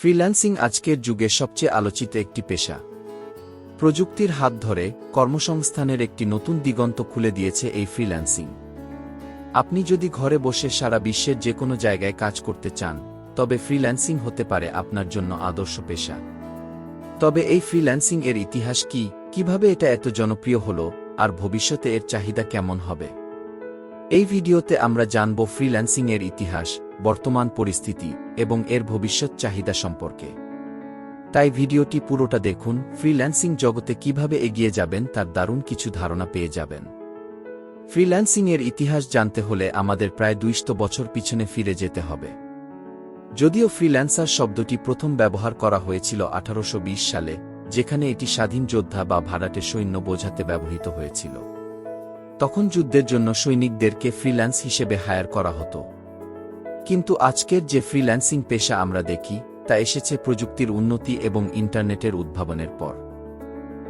Freelancing আজকের যুগে সবচেয়ে আলোচিত একটি পেশা। প্রযুক্তির হাত ধরে কর্মসংস্থানের একটি নতুন দিগন্ত খুলে দিয়েছে এই ফ্রিল্যান্সিং। আপনি যদি ঘরে বসে সারা বিশ্বের যে কোনো জায়গায় কাজ করতে চান, তবে ফ্রিল্যান্সিং হতে পারে আপনার জন্য আদর্শ পেশা। তবে এই ফ্রিল্যান্সিং এর ইতিহাস কি, কীভাবে এটা এত জনপ্রিয় হল, আর ভবিষ্যতে এর চাহিদা কেমন হবে? এই ভিডিওতে আমরা জানব ফ্রিল্যান্সিং এর ইতিহাস, বর্তমান পরিস্থিতি এবং এর ভবিষ্যৎ চাহিদা সম্পর্কে। তাই ভিডিওটি পুরোটা দেখুন, ফ্রিল্যান্সিং জগতে কীভাবে এগিয়ে যাবেন তার দারুণ কিছু ধারণা পেয়ে যাবেন। ফ্রিল্যান্সিং এর ইতিহাস জানতে হলে আমাদের প্রায় দুইশত বছর পিছনে ফিরে যেতে হবে। যদিও ফ্রিল্যান্সার শব্দটি প্রথম ব্যবহার করা হয়েছিল আঠারোশ বিশ সালে, যেখানে এটি স্বাধীন যোদ্ধা বা ভাড়াটে সৈন্য বোঝাতে ব্যবহৃত হয়েছিল। তখন যুদ্ধের জন্য সৈনিকদেরকে ফ্রিল্যান্স হিসেবে হায়ার করা হতো। কিন্তু আজকের যে ফ্রিল্যান্সিং পেশা আমরা দেখি, তা এসেছে প্রযুক্তির উন্নতি এবং ইন্টারনেটের উদ্ভাবনের পর।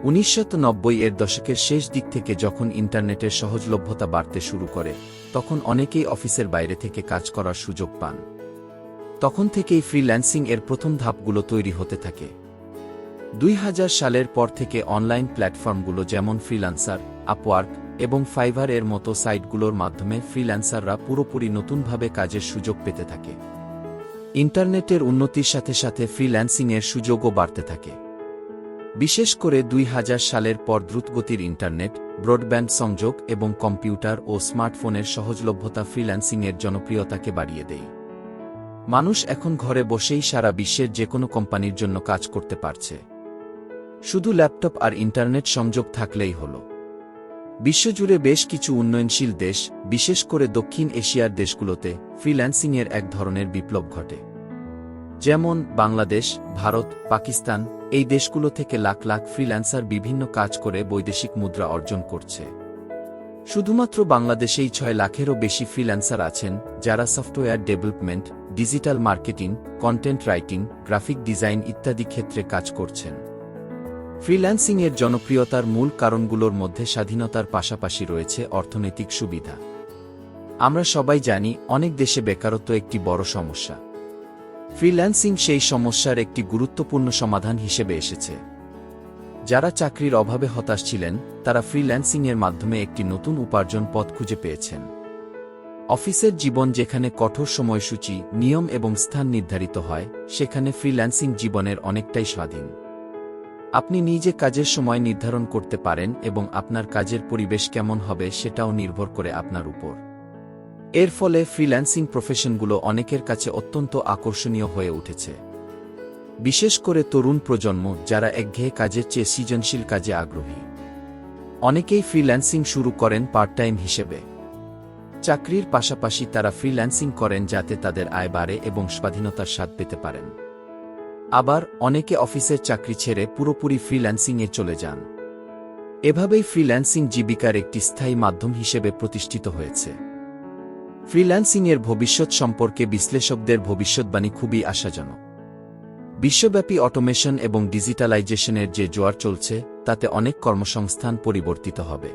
উনিশশো নব্বই এর দশকের শেষ দিক থেকে যখন ইন্টারনেটের সহজলভ্যতা বাড়তে শুরু করে, তখন অনেকেই অফিসের বাইরে থেকে কাজ করার সুযোগ পান। তখন থেকেই ফ্রিল্যান্সিং এর প্রথম ধাপগুলো তৈরি হতে থাকে। দুই হাজার সালের পর থেকে অনলাইন প্ল্যাটফর্মগুলো যেমন ফ্রিল্যান্সার আপওয়ার্ক এবং ফাইভার এর মতো সাইটগুলোর মাধ্যমে ফ্রিল্যান্সাররা পুরোপুরি নতুনভাবে কাজের সুযোগ পেতে থাকে। ইন্টারনেটের উন্নতির সাথে সাথে ফ্রিল্যান্সিং এর সুযোগও বাড়তে থাকে। বিশেষ করে দুই হাজার সালের পর দ্রুতগতির ইন্টারনেট, ব্রডব্যান্ড সংযোগ এবং কম্পিউটার ও স্মার্টফোনের সহজলভ্যতা ফ্রিল্যান্সিং এর জনপ্রিয়তাকে বাড়িয়ে দেয়। মানুষ এখন ঘরে বসেই সারা বিশ্বের যে কোনো কোম্পানির জন্য কাজ করতে পারছে। শুধু ল্যাপটপ আর ইন্টারনেট সংযোগ থাকলেই হল। বিশ্বজুড়ে বেশ কিছু উন্নয়নশীল দেশ, বিশেষ করে দক্ষিণ এশিয়ার দেশগুলোতে ফ্রিল্যান্সিংয়ের এক ধরনের বিপ্লব ঘটে। যেমন, বাংলাদেশ, ভারত, পাকিস্তান, এই দেশগুলো থেকে লাখ লাখ ফ্রিল্যান্সার বিভিন্ন কাজ করে বৈদেশিক মুদ্রা অর্জন করছে। শুধুমাত্র বাংলাদেশেই ছয় লাখেরও বেশি ফ্রিল্যান্সার আছেন, যারা software development, digital marketing, content writing, graphic design ইত্যাদি ক্ষেত্রে কাজ করছেন। ফ্রিল্যান্সিং এর জনপ্রিয়তার মূল কারণগুলোর মধ্যে স্বাধীনতার পাশাপাশি রয়েছে অর্থনৈতিক সুবিধা। আমরা সবাই জানি, অনেক দেশে বেকারত্ব একটি বড় সমস্যা। ফ্রিল্যান্সিং সেই সমস্যার একটি গুরুত্বপূর্ণ সমাধান হিসেবে এসেছে। যারা চাকরির অভাবে হতাশ ছিলেন, তারা ফ্রিল্যান্সিং এর মাধ্যমে একটি নতুন উপার্জন পথ খুঁজে পেয়েছেন। অফিসের জীবন যেখানে কঠোর সময়সূচি, নিয়ম এবং স্থান নির্ধারিত হয়, সেখানে ফ্রিল্যান্সিং জীবনের অনেকটাই স্বাধীন। আপনি নিজে কাজের সময় নির্ধারণ করতে পারেন এবং আপনার কাজের পরিবেশ কেমন হবে সেটাও নির্ভর করে আপনার উপর। এর ফলে ফ্রিল্যান্সিং প্রফেশনগুলো অনেকের কাছে অত্যন্ত আকর্ষণীয় হয়ে উঠেছে। বিশেষ করে তরুণ প্রজন্ম যারা একঘেয়ে কাজের চেয়ে সৃজনশীল কাজে আগ্রহী। অনেকেই ফ্রিল্যান্সিং শুরু করেন পার্ট টাইম হিসেবে। চাকরির পাশাপাশি তারা ফ্রিল্যান্সিং করেন যাতে তাদের আয় বাড়ে এবং স্বাধীনতার স্বাদ পেতে পারেন। আবার অনেকে অফিসের চাকরি ছেড়ে পুরোপুরি ফ্রিল্যান্সিংয়ে চলে যান। এভাবেই ফ্রিল্যান্সিং জীবিকার একটি স্থায়ী মাধ্যম হিসেবে প্রতিষ্ঠিত হয়েছে। ফ্রিল্যান্সিংয়ের ভবিষ্যৎ সম্পর্কে বিশ্লেষকদের ভবিষ্যৎবাণী খুবই আশাজনক। বিশ্বব্যাপী অটোমেশন এবং ডিজিটালাইজেশনের যে জোয়ার চলছে, তাতে অনেক কর্মসংস্থান পরিবর্তিত হবে।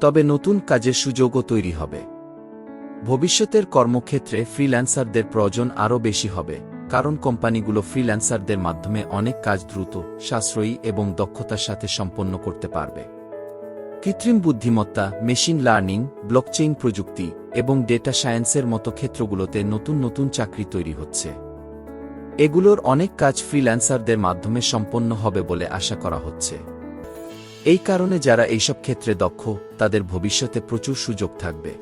তবে নতুন কাজের সুযোগও তৈরি হবে। ভবিষ্যতের কর্মক্ষেত্রে ফ্রিল্যান্সারদের প্রয়োজন আরও বেশি হবে। কারণ কোম্পানিগুলো ফ্রিল্যান্সারদের মাধ্যমে অনেক কাজ দ্রুত, সাশ্রয়ী এবং দক্ষতার সাথে সম্পন্ন করতে পারবে। কৃত্রিম বুদ্ধিমত্তা, মেশিন লার্নিং, ব্লকচেইন প্রযুক্তি এবং ডেটা সায়েন্সের মতো ক্ষেত্রগুলোতে নতুন নতুন চাকরি তৈরি হচ্ছে। এগুলোর অনেক কাজ ফ্রিল্যান্সারদের মাধ্যমে সম্পন্ন হবে বলে আশা করা হচ্ছে। এই কারণে যারা এইসব ক্ষেত্রে দক্ষ, তাদের ভবিষ্যতে প্রচুর সুযোগ থাকবে।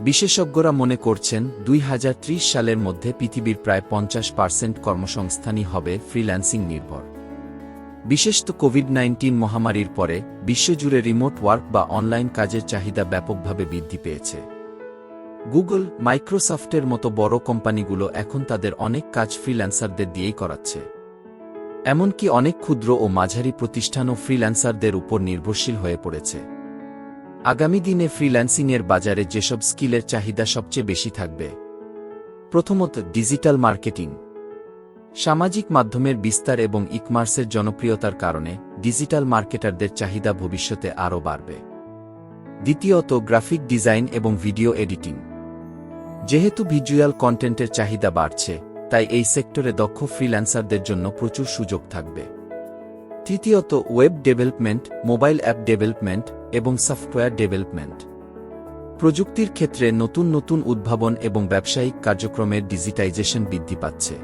বিশেষজ্ঞরা মনে করছেন, দুই হাজার ত্রিশ সালের মধ্যে পৃথিবীর প্রায় পঞ্চাশ পার্সেন্ট কর্মসংস্থানই হবে ফ্রিল্যান্সিং নির্ভর। বিশেষত কোভিড নাইন্টিন মহামারীর পরে বিশ্বজুড়ে রিমোট ওয়ার্ক বা অনলাইন কাজের চাহিদা ব্যাপকভাবে বৃদ্ধি পেয়েছে। গুগল, মাইক্রোসফটের মতো বড় কোম্পানিগুলো এখন তাদের অনেক কাজ ফ্রিল্যান্সারদের দিয়েই করাচ্ছে। এমনকি অনেক ক্ষুদ্র ও মাঝারি প্রতিষ্ঠানও ফ্রিল্যান্সারদের উপর নির্ভরশীল হয়ে পড়েছে। আগামী দিনে ফ্রিল্যান্সিংয়ের বাজারে যেসব স্কিলের চাহিদা সবচেয়ে বেশি থাকবে। প্রথমত, ডিজিটাল মার্কেটিং। সামাজিক মাধ্যমের বিস্তার এবং ইকমার্সের জনপ্রিয়তার কারণে ডিজিটাল মার্কেটারদের চাহিদা ভবিষ্যতে আরও বাড়বে। দ্বিতীয়ত, গ্রাফিক ডিজাইন এবং ভিডিও এডিটিং। যেহেতু ভিজুয়াল কন্টেন্টের চাহিদা বাড়ছে, তাই এই সেক্টরে দক্ষ ফ্রিল্যান্সারদের জন্য প্রচুর সুযোগ থাকবে। তৃতীয়ত web development mobile app development এবং সফটওয়্যার ডেভেলপমেন্ট প্রযুক্তির ক্ষেত্রে নতুন নতুন উদ্ভাবন এবং ব্যবসায়িক কার্যক্রমের ডিজিটাইজেশন বৃদ্ধি পাচ্ছে।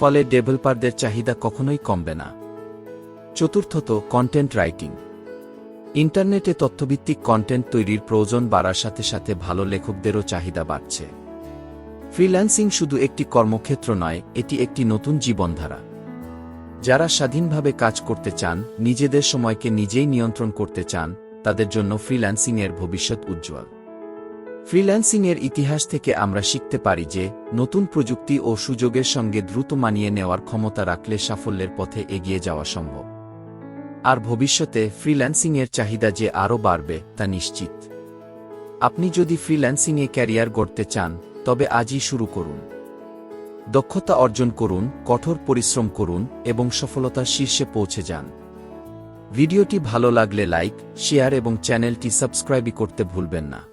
ফলে ডেভেলপারদের চাহিদা কখনোই কমবে না। চতুর্থত কন্টেন্ট রাইটিং ইন্টারনেটে তথ্যভিত্তিক কন্টেন্ট তৈরির প্রয়োজন বাড়ার সাথে সাথে ভালো লেখকদেরও চাহিদা বাড়ছে। ফ্রিল্যান্সিং শুধু একটি কর্মক্ষেত্র নয়, এটি একটি নতুন জীবনধারা। যারা স্বাধীনভাবে কাজ করতে চান, নিজেদের সময়কে নিজেই নিয়ন্ত্রণ করতে চান, তাদের জন্য ফ্রিল্যান্সিংয়ের ভবিষ্যৎ উজ্জ্বল। ফ্রিল্যান্সিংয়ের ইতিহাস থেকে আমরা শিখতে পারি যে, নতুন প্রযুক্তি ও সুযোগের সঙ্গে দ্রুত মানিয়ে নেওয়ার ক্ষমতা রাখলে সাফল্যের পথে এগিয়ে যাওয়া সম্ভব। আর ভবিষ্যতে ফ্রিল্যান্সিংয়ের চাহিদা যে আরও বাড়বে, তা নিশ্চিত। আপনি যদি ফ্রিল্যান্সিংয়ে ক্যারিয়ার গড়তে চান, তবে আজই শুরু করুন। দক্ষতা অর্জন করুন, কঠোর পরিশ্রম করুন এবং সফলতার শীর্ষে পৌঁছে যান। ভিডিওটি ভালো লাগলে লাইক, শেয়ার এবং চ্যানেলটি সাবস্ক্রাইবই করতে ভুলবেন না।